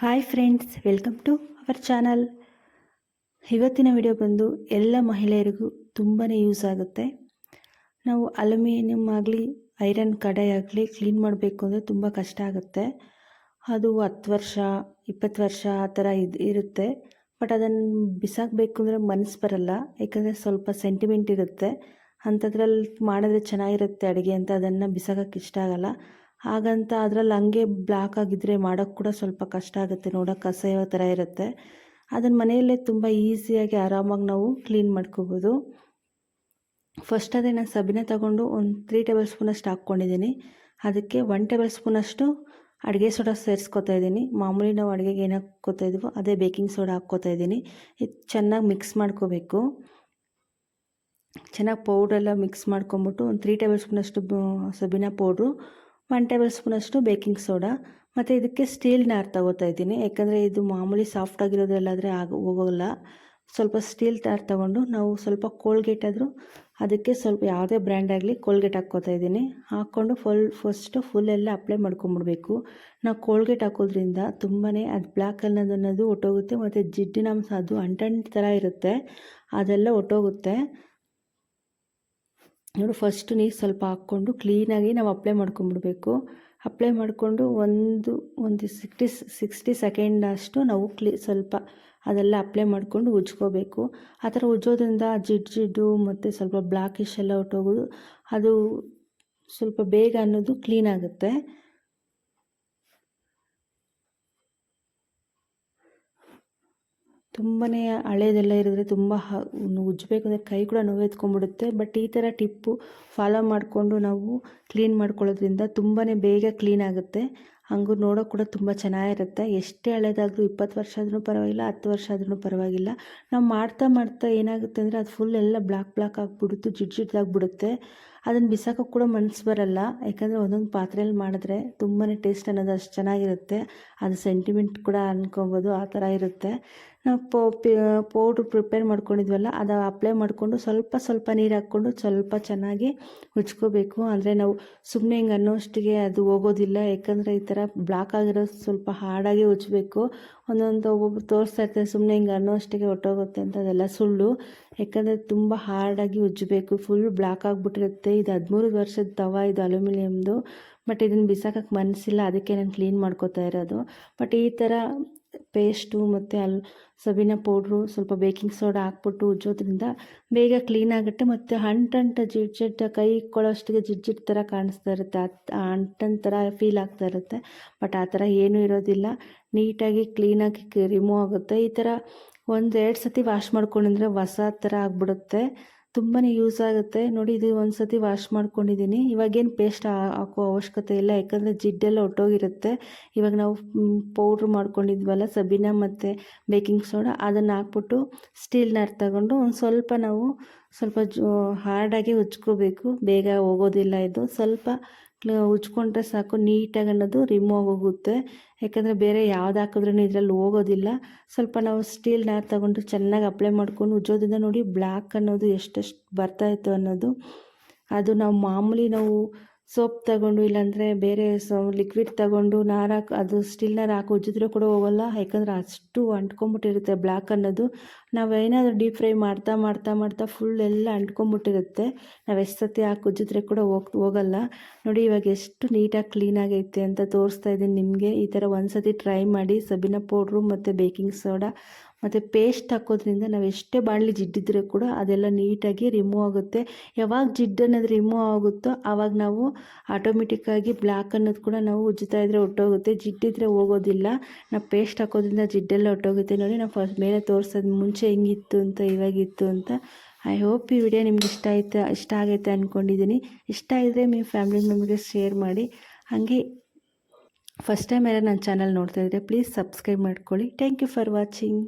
Hi friends welcome to our channel ಇವತ್ತಿನ video ಬಂದು ಎಲ್ಲ ಮಹಿಳೆಯರಿಗೂ ತುಂಬಾ ಯೂಸ್ ಆಗುತ್ತೆ. ನಾವು ಅಲ್ಯೂಮಿನಿಯಂ ಆಗಲಿ, ಐರನ್ ಕಡಾಯಿ ಆಗಲಿ ಕ್ಲೀನ್ ಮಾಡಬೇಕು ಅಂದರೆ ತುಂಬ ಕಷ್ಟ ಆಗುತ್ತೆ. ಅದು ಹತ್ತು ವರ್ಷ, ಇಪ್ಪತ್ತು ವರ್ಷ ಆ ಥರ ಇದು, ಇರುತ್ತೆ. ಬಟ್ ಅದನ್ನು ಬಿಸಾಕಬೇಕು ಅಂದರೆ ಮನಸ್ಸು ಬರಲ್ಲ. ಯಾಕಂದರೆ ಸ್ವಲ್ಪ ಸೆಂಟಿಮೆಂಟ್ ಇರುತ್ತೆ. ಅಂಥದ್ರಲ್ಲಿ ಮಾಡಿದ್ರೆ ಚೆನ್ನಾಗಿರುತ್ತೆ ಅಡುಗೆ ಅಂತ ಅದನ್ನು ಬಿಸಾಕೋಕ್ಕೆ ಇಷ್ಟ ಆಗಲ್ಲ. ಹಾಗಂತ ಅದರಲ್ಲಿ ಹಂಗೆ ಬ್ಲಾಕ್ ಆಗಿದ್ದರೆ ಮಾಡೋಕ್ಕೆ ಕೂಡ ಸ್ವಲ್ಪ ಕಷ್ಟ ಆಗುತ್ತೆ. ನೋಡೋಕೆ ಅಸಹ್ಯ ಥರ ಇರುತ್ತೆ. ಅದನ್ನು ಮನೆಯಲ್ಲೇ ತುಂಬ ಈಸಿಯಾಗಿ ಆರಾಮಾಗಿ ನಾವು ಕ್ಲೀನ್ ಮಾಡ್ಕೋಬೋದು. ಫಸ್ಟ್ ಅದೇ ನಾನು ಸಬಿನ ತಗೊಂಡು ಒಂದು ತ್ರೀ ಟೇಬಲ್ ಸ್ಪೂನಷ್ಟು ಹಾಕ್ಕೊಂಡಿದ್ದೀನಿ ಅದಕ್ಕೆ ಒನ್ ಟೇಬಲ್ ಸ್ಪೂನಷ್ಟು ಅಡುಗೆ ಸೋಡಾ ಸೇರಿಸ್ಕೊತಾ ಇದ್ದೀನಿ ಮಾಮೂಲಿ ನಾವು ಅಡುಗೆಗೆ ಏನು ಹಾಕ್ಕೋತಾ ಇದೀವೋ ಅದೇ ಬೇಕಿಂಗ್ ಸೋಡಾ ಹಾಕ್ಕೋತಾ ಇದ್ದೀನಿ ಇದು ಚೆನ್ನಾಗಿ ಮಿಕ್ಸ್ ಮಾಡ್ಕೋಬೇಕು. ಚೆನ್ನಾಗಿ ಪೌಡ್ರೆಲ್ಲ ಮಿಕ್ಸ್ ಮಾಡ್ಕೊಂಬಿಟ್ಟು ಒಂದು ತ್ರೀ ಟೇಬಲ್ ಸ್ಪೂನಷ್ಟು ಸಬೀನ ಪೌಡ್ರು ಒನ್ ಟೇಬಲ್ ಸ್ಪೂನಷ್ಟು ಬೇಕಿಂಗ್ ಸೋಡಾ ಮತ್ತು ಇದಕ್ಕೆ ಸ್ಟೀಲ್ ನಾರ್ ತಗೋತಾ ಇದ್ದೀನಿ. ಯಾಕಂದರೆ ಇದು ಮಾಮೂಲಿ ಸಾಫ್ಟ್ ಆಗಿರೋದ್ರಲ್ಲಾದರೆ ಆಗ, ಹೋಗೋಲ್ಲ. ಸ್ವಲ್ಪ ಸ್ಟೀಲ್ ತಾರ್ ತಗೊಂಡು ನಾವು ಸ್ವಲ್ಪ ಕೋಲ್ಗೇಟ್ ಆದರೂ ಅದಕ್ಕೆ ಸ್ವಲ್ಪ ಯಾವುದೇ ಬ್ರ್ಯಾಂಡ್ ಆಗಲಿ ಕೋಲ್ಗೇಟ್ ಹಾಕ್ಕೋತಾ ಇದ್ದೀನಿ. ಹಾಕ್ಕೊಂಡು ಫುಲ್ ಫಸ್ಟು ಫುಲ್ ಎಲ್ಲ ಅಪ್ಲೈ ಮಾಡ್ಕೊಂಬಿಡ್ಬೇಕು. ನಾವು ಕೋಲ್ಗೇಟ್ ಹಾಕೋದ್ರಿಂದ ತುಂಬಾ ಅದು ಬ್ಲ್ಯಾಕ್ ಅನ್ನೋದು ಅನ್ನೋದು ಒಟ್ಟೋಗುತ್ತೆ. ಮತ್ತು ಜಿಡ್ಡಿನ ಅಂಶ ಅದು ಅಂಟಂಟ್ ಥರ ಇರುತ್ತೆ. ಅದೆಲ್ಲ ಒಟ್ಟೋಗುತ್ತೆ. ನೋಡಿ ಫಸ್ಟ್ ನೀರು ಸ್ವಲ್ಪ ಹಾಕ್ಕೊಂಡು ಕ್ಲೀನಾಗಿ ನಾವು ಅಪ್ಲೈ ಮಾಡ್ಕೊಂಬಿಡ್ಬೇಕು. ಅಪ್ಲೈ ಮಾಡಿಕೊಂಡು ಒಂದು ಒಂದು ಸಿಕ್ಸ್ಟಿ ಸಿಕ್ಸ್ಟಿ ಸೆಕೆಂಡ್ ಅಷ್ಟು ನಾವು ಕ್ಲೀ ಸ್ವಲ್ಪ ಅದೆಲ್ಲ ಅಪ್ಲೈ ಮಾಡಿಕೊಂಡು ಉಜ್ಕೋಬೇಕು. ಆ ಥರ ಉಜ್ಜೋದ್ರಿಂದ ಜಿಡ್ ಜಿಡ್ಡು ಮತ್ತು ಸ್ವಲ್ಪ ಬ್ಲ್ಯಾಕಿಶ್ ಎಲ್ಲ ಹೊಟ್ಟೋಗೋದು ಅದು ಸ್ವಲ್ಪ ಬೇಗ ಅನ್ನೋದು ಕ್ಲೀನ್ ಆಗುತ್ತೆ. ತುಂಬಾ ಹಳೇದೆಲ್ಲ ಇರಿದ್ರೆ ತುಂಬ ಹ ಅಂದರೆ ಕೈ ಕೂಡ ನೋವೆತ್ಕೊಂಡ್ಬಿಡುತ್ತೆ ಬಟ್ ಈ ಥರ ಟಿಪ್ಪು ಫಾಲೋ ಮಾಡಿಕೊಂಡು ನಾವು ಕ್ಲೀನ್ ಮಾಡ್ಕೊಳ್ಳೋದ್ರಿಂದ ತುಂಬಾ ಬೇಗ ಕ್ಲೀನ್ ಆಗುತ್ತೆ. ಹಂಗೂ ನೋಡೋಕೆ ಕೂಡ ತುಂಬ ಚೆನ್ನಾಗಿರುತ್ತೆ. ಎಷ್ಟೇ ಹಳೆಯದಾದರೂ ಇಪ್ಪತ್ತು ವರ್ಷ ಆದ್ರೂ ಪರವಾಗಿಲ್ಲ, ಹತ್ತು ವರ್ಷ ಆದ್ರೂ ಪರವಾಗಿಲ್ಲ. ನಾವು ಮಾಡ್ತಾ ಮಾಡ್ತಾ ಏನಾಗುತ್ತೆ ಅಂದರೆ ಅದು ಫುಲ್ ಎಲ್ಲ ಬ್ಲಾಕ್ ಬ್ಲಾಕ್ ಆಗಿಬಿಡುತ್ತೆ, ಜಿಡ್ ಜಿಡ್ದಾಗ್ಬಿಡುತ್ತೆ ಅದನ್ನು ಬಿಸಾಕೋ ಕೂಡ ಮನಸ್ಸು ಬರಲ್ಲ. ಯಾಕಂದರೆ ಒಂದೊಂದು ಪಾತ್ರೆಯಲ್ಲಿ ಮಾಡಿದ್ರೆ ತುಂಬಾ ಟೇಸ್ಟ್ ಅನ್ನೋದು ಅಷ್ಟು ಚೆನ್ನಾಗಿರುತ್ತೆ. ಅದು ಸೆಂಟಿಮೆಂಟ್ ಕೂಡ ಅನ್ಕೊಬೋದು, ಆ ಥರ ಇರುತ್ತೆ. ನಾವು ಪೋ ಪೌಡ್ರ್ ಪ್ರಿಪೇರ್ ಮಾಡ್ಕೊಂಡಿದ್ವಲ್ಲ, ಅದು ಅಪ್ಲೈ ಮಾಡಿಕೊಂಡು ಸ್ವಲ್ಪ ಸ್ವಲ್ಪ ನೀರು ಹಾಕ್ಕೊಂಡು ಸ್ವಲ್ಪ ಚೆನ್ನಾಗಿ ಉಜ್ಕೋಬೇಕು. ಅಂದರೆ ನಾವು ಸುಮ್ಮನೆ ಹಿಂಗೆ ಅನ್ನೋಷ್ಟಿಗೆ ಅದು ಹೋಗೋದಿಲ್ಲ. ಯಾಕಂದರೆ ಈ ಥರ ಬ್ಲಾಕ್ ಆಗಿರೋದು ಸ್ವಲ್ಪ ಹಾರ್ಡಾಗಿ ಉಜ್ಜಬೇಕು. ಒಂದೊಂದು ಒಬ್ಬೊಬ್ರು ತೋರಿಸ್ತಾ ಇರ್ತಾರೆ ಸುಮ್ಮನೆ ಹಿಂಗೆ ಅನ್ನೋ ಅಷ್ಟಿಗೆ ಹೊಟ್ಟೋಗುತ್ತೆ ಅಂತ ಅದೆಲ್ಲ ಸುಳ್ಳು. ಯಾಕಂದರೆ ತುಂಬ ಹಾರ್ಡಾಗಿ ಉಜ್ಜಬೇಕು ಫುಲ್ ಬ್ಲ್ಯಾಕ್ ಆಗಿಬಿಟ್ಟಿರುತ್ತೆ. ಇದು ಹದಿಮೂರು ವರ್ಷದ ತವ ಇದು ಅಲ್ಯೂಮಿನಿಯಮ್ದು. ಬಟ್ ಇದನ್ನು ಬಿಸಾಕಕ್ಕೆ ಮನಸ್ಸಿಲ್ಲ ಅದಕ್ಕೆ ನಾನು ಕ್ಲೀನ್ ಮಾಡ್ಕೋತಾ ಇರೋದು. ಬಟ್ ಈ ಥರ ಪೇಸ್ಟು ಮತ್ತು ಅಲ್ಲಿ ಸಬೀನ ಪೌಡ್ರು ಸ್ವಲ್ಪ ಬೇಕಿಂಗ್ ಸೋಡಾ ಹಾಕ್ಬಿಟ್ಟು ಉಜ್ಜೋದ್ರಿಂದ ಬೇಗ ಕ್ಲೀನ್ ಆಗುತ್ತೆ ಮತ್ತು ಅಂಟಂಟ ಜಿಡ್ ಜಿಡ್ಡ ಕೈ ಇಕ್ಕೊಳ್ಳೋ ಅಷ್ಟಿಗೆ ಜಿಡ್ ಜಿಡ್ ಥರ ಕಾಣಿಸ್ತಾ ಇರುತ್ತೆ ಅಂಟನ್ ಥರ ಫೀಲ್ ಆಗ್ತಾ ಇರುತ್ತೆ. ಬಟ್ ಆ ಥರ ಏನೂ ಇರೋದಿಲ್ಲ. ನೀಟಾಗಿ ಕ್ಲೀನಾಗಿ ರಿಮೂವ್ ಆಗುತ್ತೆ. ಈ ಥರ ಒಂದು ಎರಡು ಸತಿ ವಾಶ್ ಮಾಡ್ಕೊಂಡಿದ್ರೆ ಹೊಸ ಥರ ಆಗಿಬಿಡುತ್ತೆ. ತುಂಬಾ ಯೂಸ್ ಆಗುತ್ತೆ. ನೋಡಿ, ಇದು ಒಂದು ಸತಿ ವಾಶ್ ಮಾಡ್ಕೊಂಡಿದ್ದೀನಿ ಇವಾಗೇನು ಪೇಸ್ಟ್ ಹಾಕೋ ಅವಶ್ಯಕತೆ ಇಲ್ಲ. ಯಾಕಂದರೆ ಜಿಡ್ಡೆಲ್ಲ ಒಟ್ಟೋಗಿರುತ್ತೆ. ಇವಾಗ ನಾವು ಪೌಡ್ರ್ ಮಾಡ್ಕೊಂಡಿದ್ವಲ್ಲ, ಸಬೀನ ಮತ್ತು ಬೇಕಿಂಗ್ ಸೋಡಾ ಅದನ್ನು ಹಾಕ್ಬಿಟ್ಟು ಸ್ಟೀಲ್ನರ್ ತಗೊಂಡು ಒಂದು ಸ್ವಲ್ಪ ನಾವು ಸ್ವಲ್ಪ ಜೋ ಹಾರ್ಡಾಗಿ ಉಜ್ಕೋಬೇಕು. ಬೇಗ ಹೋಗೋದಿಲ್ಲ ಇದು. ಸ್ವಲ್ಪ ಉಜ್ಕೊಂಡ್ರೆ ಸಾಕು. ನೀಟಾಗಿ ಅನ್ನೋದು ರಿಮೂವ್ ಹೋಗುತ್ತೆ ಯಾಕಂದರೆ ಬೇರೆ ಯಾವ್ದು ಹಾಕಿದ್ರೂ ಇದರಲ್ಲಿ ಹೋಗೋದಿಲ್ಲ. ಸ್ವಲ್ಪ ನಾವು ಸ್ಟೀಲ್ ನಾರು ತಗೊಂಡು ಚೆನ್ನಾಗಿ ಅಪ್ಲೈ ಮಾಡ್ಕೊಂಡು ಉಜ್ಜೋದ್ರಿಂದ ನೋಡಿ ಬ್ಲ್ಯಾಕ್ ಅನ್ನೋದು ಎಷ್ಟೆಷ್ಟು ಬರ್ತಾಯಿತ್ತು ಅನ್ನೋದು. ಅದು ನಾವು ಮಾಮೂಲಿ ನಾವು ಸೋಪ್ ತಗೊಂಡು ಇಲ್ಲಾಂದರೆ ಬೇರೆ ಸೊ ಲಿಕ್ವಿಡ್ ತಗೊಂಡು ನಾರು ಹಾಕಿ ಅದು ಸ್ಟಿಲ್ನರ್ ಹಾಕಿ ಉಜ್ಜಿದ್ರೆ ಕೂಡ ಹೋಗೋಲ್ಲ. ಯಾಕಂದರೆ ಅಷ್ಟು ಅಂಟ್ಕೊಂಬಿಟ್ಟಿರುತ್ತೆ ಬ್ಲ್ಯಾಕ್ ಅನ್ನೋದು. ನಾವು ಏನಾದರೂ ಡೀಪ್ ಫ್ರೈ ಮಾಡ್ತಾ ಮಾಡ್ತಾ ಮಾಡ್ತಾ ಫುಲ್ ಎಲ್ಲ ಅಂಟ್ಕೊಂಬಿಟ್ಟಿರುತ್ತೆ ನಾವು ಎಷ್ಟು ಸತಿ ಹಾಕಿ ಉಜ್ಜಿದ್ರೆ ಕೂಡ ಹೋಗ್, ಹೋಗಲ್ಲ. ನೋಡಿ ಇವಾಗ ಎಷ್ಟು ನೀಟಾಗಿ ಕ್ಲೀನಾಗೈತೆ ಅಂತ ತೋರಿಸ್ತಾ ಇದ್ದೀನಿ ನಿಮಗೆ. ಈ ಥರ ಒಂದು ಸತಿ ಟ್ರೈ ಮಾಡಿ ಸಬಿನ ಪೌಡ್ರು ಮತ್ತು ಬೇಕಿಂಗ್ ಸೋಡಾ ಮತ್ತು ಪೇಸ್ಟ್ ಹಾಕೋದ್ರಿಂದ ನಾವು ಎಷ್ಟೇ ಬಾಣಲಿ ಜಿಡ್ಡಿದ್ರೆ ಕೂಡ ಅದೆಲ್ಲ ನೀಟಾಗಿ ರಿಮೂವ್ ಆಗುತ್ತೆ. ಯಾವಾಗ ಜಿಡ್ಡು ಅನ್ನೋದು ರಿಮೂವ್ ಆಗುತ್ತೋ ಆವಾಗ ನಾವು ಆಟೋಮೆಟಿಕ್ಕಾಗಿ ಬ್ಲ್ಯಾಕ್ ಅನ್ನೋದು ಕೂಡ ನಾವು ಉಜ್ಜುತ್ತಾ ಇದ್ದರೆ ಹೊಟ್ಟೋಗುತ್ತೆ ಜಿಡ್ಡಿದ್ರೆ ಹೋಗೋದಿಲ್ಲ. ನಾವು ಪೇಸ್ಟ್ ಹಾಕೋದ್ರಿಂದ ಜಿಡ್ಡೆಲ್ಲ ಹೊಟ್ಟೋಗುತ್ತೆ ನೋಡಿ. ನಾವು ಫಸ್ಟ್ ಮೇಲೆ ತೋರಿಸೋದು ಮುಂಚೆ ಹೆಂಗಿತ್ತು ಅಂತ, ಇವಾಗಿತ್ತು ಅಂತ. ಐ ಹೋಪ್ ಈ ವಿಡಿಯೋ ನಿಮ್ಗೆ ಇಷ್ಟ ಆಯ್ತಾ, ಇಷ್ಟ ಆಗೈತೆ ಅಂದ್ಕೊಂಡಿದ್ದೀನಿ ಇಷ್ಟ ಇದ್ದರೆ ನಿಮ್ಮ ಫ್ಯಾಮಿಲಿ ಮೆಂಬರ್ಗೆ ಶೇರ್ ಮಾಡಿ. ಹಾಗೆ ಫಸ್ಟ್ ಟೈಮ್ ಎಲ್ಲ ನನ್ನ ಚಾನಲ್ ನೋಡ್ತಾ ಇದ್ದರೆ ಪ್ಲೀಸ್ ಸಬ್ಸ್ಕ್ರೈಬ್ ಮಾಡ್ಕೊಳ್ಳಿ. Thank you for watching